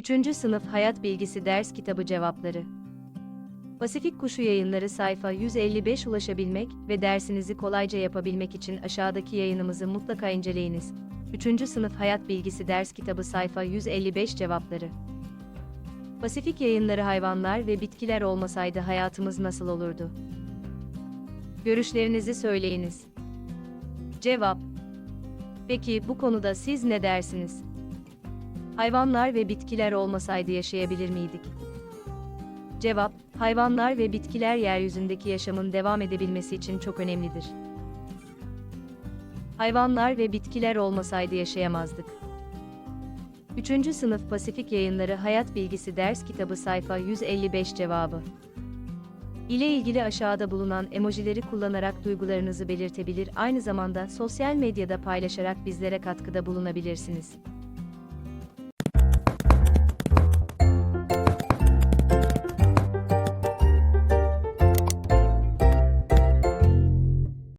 3. Sınıf Hayat Bilgisi Ders Kitabı Cevapları Pasifik Kuşu Yayınları sayfa 155 ulaşabilmek ve dersinizi kolayca yapabilmek için aşağıdaki yayınımızı mutlaka inceleyiniz. 3. Sınıf Hayat Bilgisi Ders Kitabı sayfa 155 Cevapları Pasifik Yayınları hayvanlar ve bitkiler olmasaydı hayatımız nasıl olurdu? Görüşlerinizi söyleyiniz. Cevap Peki bu konuda siz ne dersiniz? Hayvanlar ve bitkiler olmasaydı yaşayabilir miydik? Cevap, hayvanlar ve bitkiler yeryüzündeki yaşamın devam edebilmesi için çok önemlidir. Hayvanlar ve bitkiler olmasaydı yaşayamazdık. 3. Sınıf Pasifik Yayınları Hayat Bilgisi Ders Kitabı sayfa 155 cevabı. ile ilgili aşağıda bulunan emojileri kullanarak duygularınızı belirtebilir aynı zamanda sosyal medyada paylaşarak bizlere katkıda bulunabilirsiniz.